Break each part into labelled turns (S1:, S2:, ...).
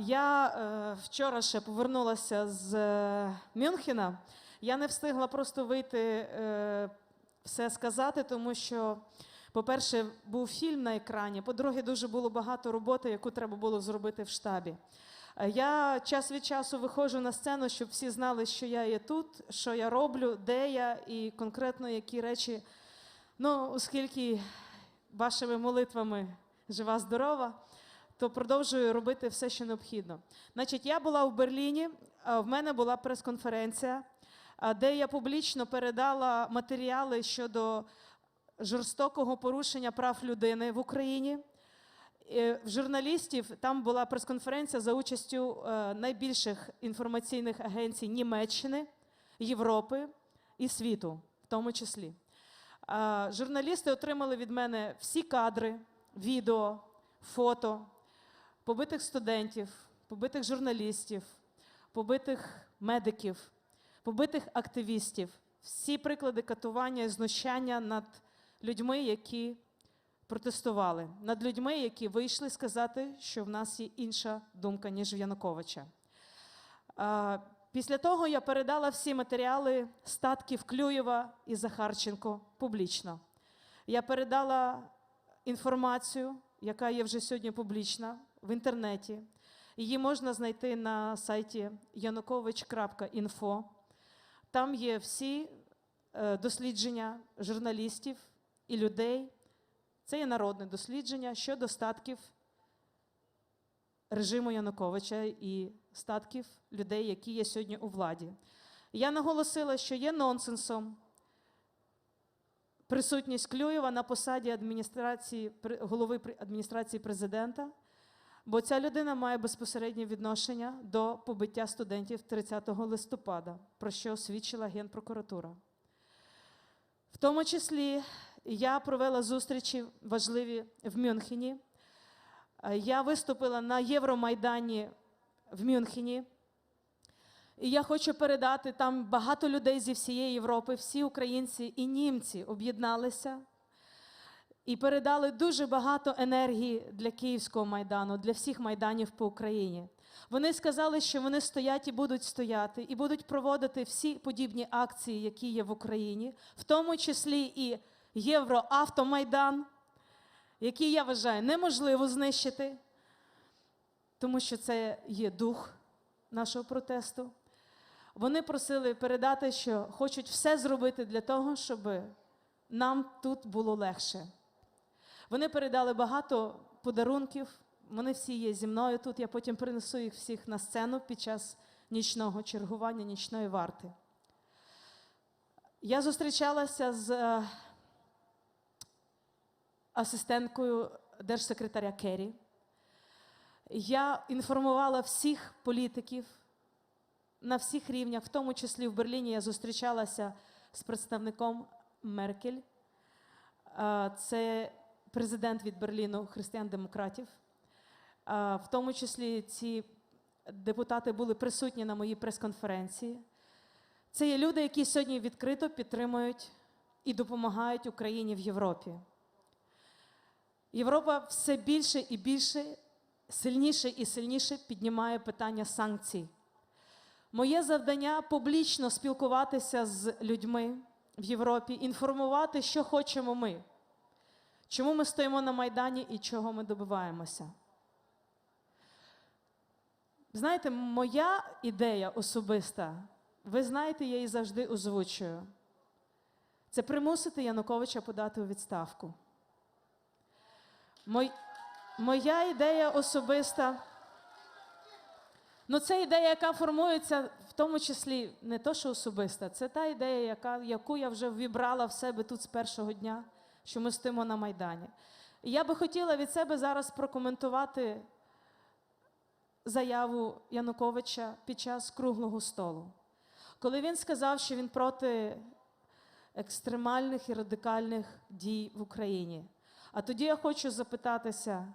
S1: Я е, вчора ще повернулася з е, Мюнхена. Я не встигла просто вийти е, все сказати, тому що, по-перше, був фільм на екрані. По-друге, дуже було багато роботи, яку треба було зробити в штабі. Я час від часу виходжу на сцену, щоб всі знали, що я є тут, що я роблю, де я і конкретно які речі. Ну, оскільки вашими молитвами жива, здорова, то продовжую робити все, що необхідно. Значить, я була в Берліні, в мене була прес-конференція, де я публічно передала матеріали щодо жорстокого порушення прав людини в Україні. Е, В журналістів там була прес-конференція за участю е, найбільших інформаційних агенцій Німеччини, Європи і світу, в тому числі. Журналісти отримали від мене всі кадри, відео, фото побитих студентів, побитих журналістів, побитих медиків, побитих активістів, всі приклади катування і знущання над людьми, які протестували, над людьми, які вийшли сказати, що в нас є інша думка, ніж в Януковича. Після того я передала всі матеріали статків Клюєва і Захарченко публічно. Я передала інформацію, яка є вже сьогодні публічна в інтернеті. Її можна знайти на сайті yanukovich.info. Там є всі е, дослідження журналістів і людей. Це є народне дослідження щодо статків режиму Януковича і статків людей, які є сьогодні у владі. Я наголосила, що є нонсенсом присутність Клюєва на посаді адміністрації, голови адміністрації президента, бо ця людина має безпосереднє відношення до побиття студентів 30 листопада, про що свідчила Генпрокуратура. В тому числі я провела зустрічі важливі в Мюнхені. Я виступила на Євромайдані в Мюнхені. І я хочу передати там багато людей зі всієї Європи, всі українці і німці об'єдналися і передали дуже багато енергії для Київського майдану, для всіх майданів по Україні. Вони сказали, що вони стоять і будуть стояти, і будуть проводити всі подібні акції, які є в Україні, в тому числі і Євроавтомайдан, який я вважаю неможливо знищити, тому що це є дух нашого протесту. Вони просили передати, що хочуть все зробити для того, щоб нам тут було легше. Вони передали багато подарунків. Вони всі є зі мною тут. Я потім принесу їх всіх на сцену під час нічного чергування, нічної варти. Я зустрічалася з е, асистенткою держсекретаря Керрі. Я інформувала всіх політиків на всіх рівнях, в тому числі в Берліні, я зустрічалася з представником Меркель. Е, Це президент від Берліну християн-демократів. В тому числі ці депутати були присутні на моїй прес-конференції. Це є люди, які сьогодні відкрито підтримують і допомагають Україні в Європі. Європа все більше і більше, сильніше і сильніше піднімає питання санкцій. Моє завдання публічно спілкуватися з людьми в Європі, інформувати, що хочемо ми, чому ми стоїмо на Майдані і чого ми добиваємося. Знаєте, моя ідея особиста, ви знаєте, я її завжди озвучую. Це примусити Януковича подати у відставку. Мой, моя ідея особиста. Ну, це ідея, яка формується в тому числі не то, що особиста, це та ідея, яка, яку я вже вібрала в себе тут з першого дня, що ми стоїмо на Майдані. І я би хотіла від себе зараз прокоментувати заяву Януковича під час круглого столу. Коли він сказав, що він проти екстремальних і радикальних дій в Україні. А тоді я хочу запитатися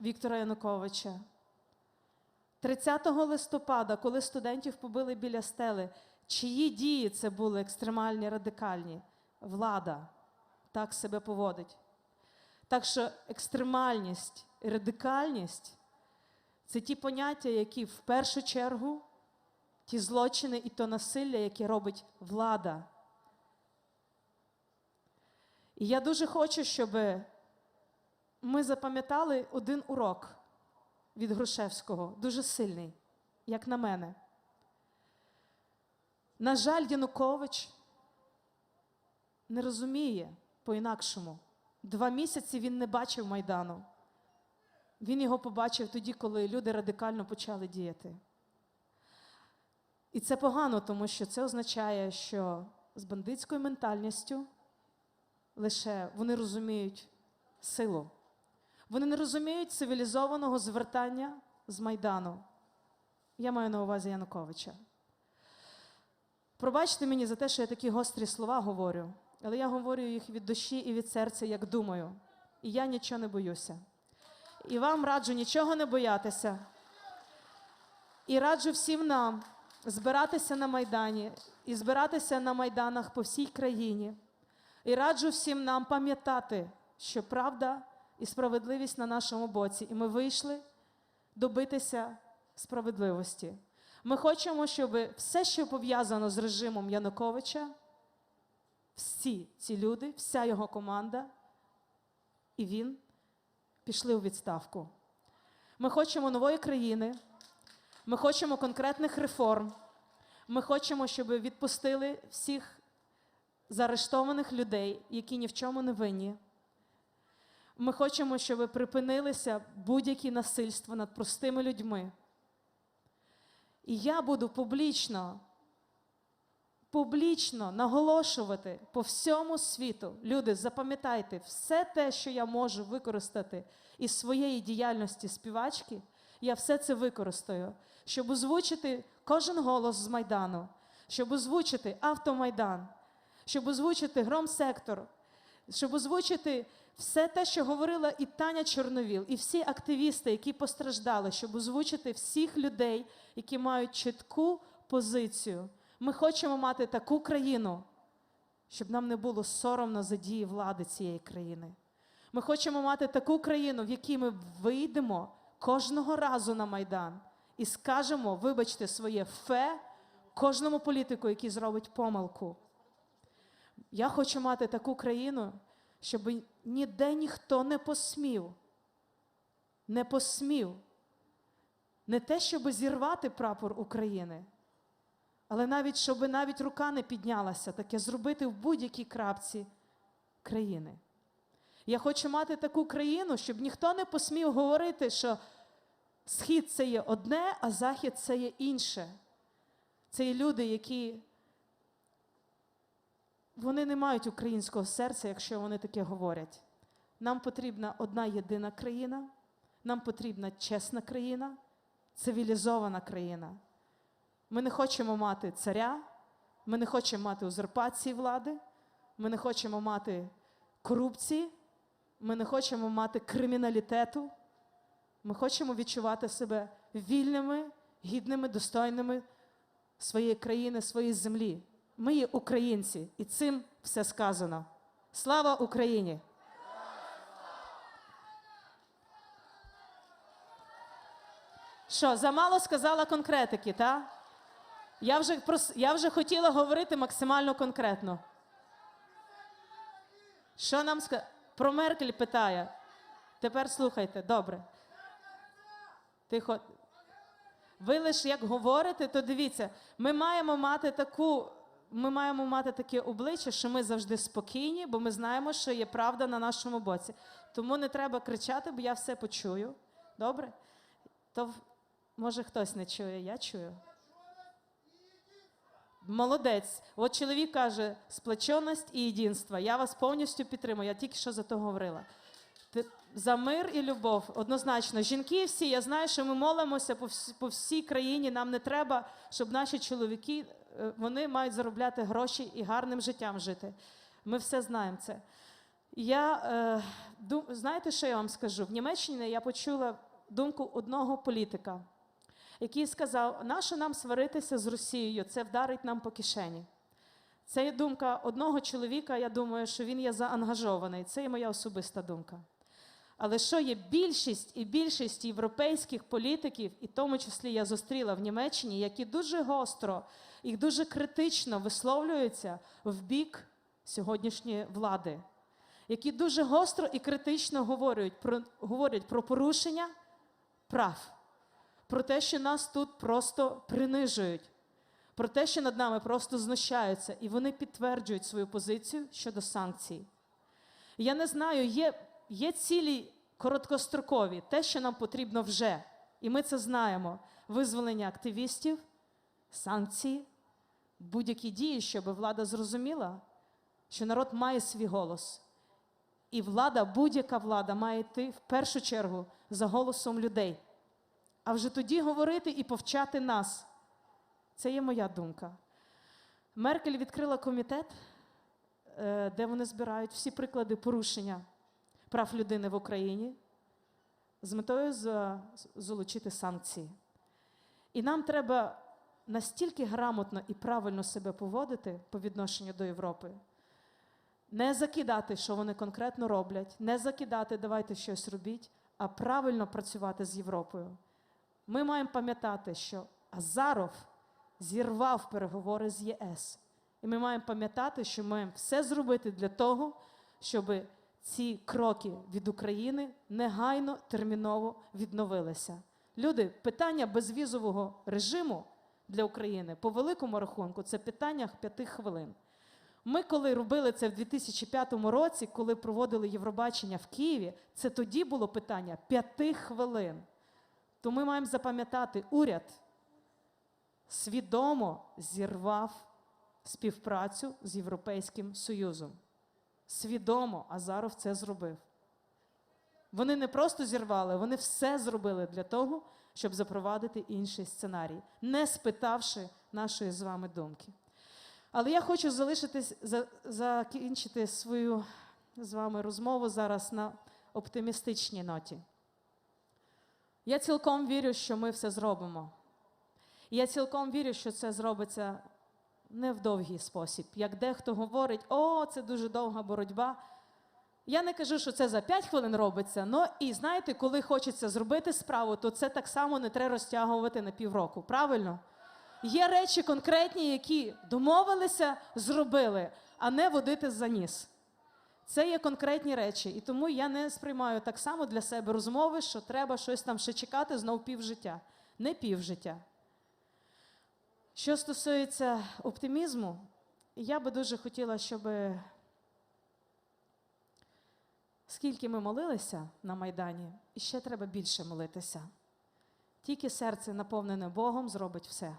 S1: Віктора Януковича. 30 листопада, коли студентів побили біля стели, чиї дії це були екстремальні, радикальні? Влада так себе поводить. Так що екстремальність і радикальність Це ті поняття, які в першу чергу, ті злочини і то насилля, яке робить влада. І я дуже хочу, щоб ми запам'ятали один урок від Грушевського, дуже сильний, як на мене. На жаль, Янукович не розуміє по-інакшому. Два місяці він не бачив Майдану. Він його побачив тоді, коли люди радикально почали діяти. І це погано, тому що це означає, що з бандитською ментальністю лише вони розуміють силу. Вони не розуміють цивілізованого звертання з Майдану. Я маю на увазі Януковича. Пробачте мені за те, що я такі гострі слова говорю, але я говорю їх від душі і від серця, як думаю. І я нічого не боюся. І вам раджу нічого не боятися. І раджу всім нам збиратися на Майдані і збиратися на майданах по всій країні. І раджу всім нам пам'ятати, що правда і справедливість на нашому боці. І ми вийшли добитися справедливості. Ми хочемо, щоб все, що пов'язано з режимом Януковича, всі ці люди, вся його команда і він пішли у відставку. Ми хочемо нової країни, ми хочемо конкретних реформ. Ми хочемо, щоб відпустили всіх заарештованих людей, які ні в чому не винні. Ми хочемо, щоб припинилися будь-які насильства над простими людьми. І я буду публічно, публічно наголошувати по всьому світу. Люди, запам'ятайте, все те, що я можу використати із своєї діяльності співачки, я все це використаю, щоб озвучити кожен голос з Майдану, щоб озвучити автомайдан, щоб озвучити громсектор, щоб озвучити все те, що говорила і Таня Чорновіл, і всі активісти, які постраждали, щоб озвучити всіх людей, які мають чітку позицію. Ми хочемо мати таку країну, щоб нам не було соромно за дії влади цієї країни. Ми хочемо мати таку країну, в якій ми вийдемо кожного разу на Майдан і скажемо, вибачте, своє фе кожному політику, який зробить помилку. Я хочу мати таку країну, щоб ніде ніхто не посмів, не посмів не те, щоб зірвати прапор України, але навіть щоб навіть рука не піднялася, таке зробити в будь-якій крапці країни. Я хочу мати таку країну, щоб ніхто не посмів говорити, що схід це є одне, а захід це є інше. Це є люди, які вони не мають українського серця, якщо вони таке говорять. Нам потрібна одна єдина країна, нам потрібна чесна країна, цивілізована країна. Ми не хочемо мати царя, ми не хочемо мати узурпації влади, ми не хочемо мати корупції, ми не хочемо мати криміналітету. Ми хочемо відчувати себе вільними, гідними, достойними своєї країни, своєї землі. Ми є українці, і цим все сказано. Слава Україні! Що, замало сказала конкретики, так? Я вже, прос... Я вже хотіла говорити максимально конкретно. Що нам ска... Про Меркель питає. Тепер слухайте, добре. Тихо. Ви лише як говорите, то дивіться, ми маємо мати таку, ми маємо мати таке обличчя, що ми завжди спокійні, бо ми знаємо, що є правда на нашому боці. Тому не треба кричати, бо я все почую. Добре? То може хтось не чує, я чую. Молодець. От чоловік каже, сплоченість і єдинство. Я вас повністю підтримую. Я тільки що за то говорила. За мир і любов, однозначно. Жінки всі, я знаю, що ми молимося по, всі, по всій країні. Нам не треба, щоб наші чоловіки е, вони мають заробляти гроші і гарним життям жити. Ми все знаємо це. Я е, ду, знаєте, що я вам скажу? В Німеччині я почула думку одного політика, який сказав: нащо нам сваритися з Росією? Це вдарить нам по кишені. Це є думка одного чоловіка. Я думаю, що він є заангажований. Це є моя особиста думка. Але що є більшість і більшість європейських політиків, і в тому числі я зустріла в Німеччині, які дуже гостро і дуже критично висловлюються в бік сьогоднішньої влади, які дуже гостро і критично говорять про, говорять про порушення прав, про те, що нас тут просто принижують, про те, що над нами просто знущаються, і вони підтверджують свою позицію щодо санкцій. Я не знаю, є, є цілі короткострокові, те, що нам потрібно вже, і ми це знаємо: визволення активістів, санкції, будь-які дії, щоб влада зрозуміла, що народ має свій голос. І влада, будь-яка влада має йти в першу чергу за голосом людей. А вже тоді говорити і повчати нас. Це є моя думка. Меркель відкрила комітет, е, де вони збирають всі приклади порушення прав людини в Україні з метою залучити санкції. І нам треба настільки грамотно і правильно себе поводити по відношенню до Європи, не закидати, що вони конкретно роблять, не закидати, давайте щось робіть, а правильно працювати з Європою. Ми маємо пам'ятати, що Азаров зірвав переговори з ЄС. І ми маємо пам'ятати, що ми маємо все зробити для того, щоб ці кроки від України негайно терміново відновилися. Люди, питання безвізового режиму для України по великому рахунку це питання п'яти хвилин. Ми, коли робили це в 2005 році, коли проводили Євробачення в Києві, це тоді було питання п'яти хвилин. То ми маємо запам'ятати, уряд свідомо зірвав співпрацю з Європейським Союзом. Свідомо Азаров це зробив. Вони не просто зірвали, вони все зробили для того, щоб запровадити інший сценарій, не спитавши нашої з вами думки. Але я хочу залишитись, за, закінчити свою з вами розмову зараз на оптимістичній ноті. Я цілком вірю, що ми все зробимо. Я цілком вірю, що це зробиться не в довгий спосіб. Як дехто говорить, о, це дуже довга боротьба. Я не кажу, що це за 5 хвилин робиться, але і знаєте, коли хочеться зробити справу, то це так само не треба розтягувати на півроку. Правильно? Є речі конкретні, які домовилися, зробили, а не водити за ніс. Це є конкретні речі, і тому я не сприймаю так само для себе розмови, що треба щось там ще чекати знов півжиття. Не півжиття. Що стосується оптимізму, я би дуже хотіла, щоб скільки ми молилися на Майдані, і ще треба більше молитися. Тільки серце, наповнене Богом, зробить все.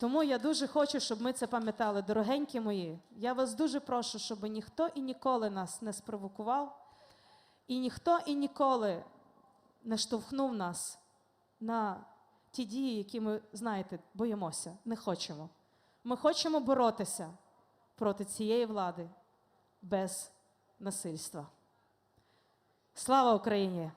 S1: Тому я дуже хочу, щоб ми це пам'ятали, дорогенькі мої. Я вас дуже прошу, щоб ніхто і ніколи нас не спровокував, і ніхто і ніколи не штовхнув нас на ті дії, які ми, знаєте, боїмося, не хочемо. Ми хочемо боротися проти цієї влади без насильства. Слава Україні!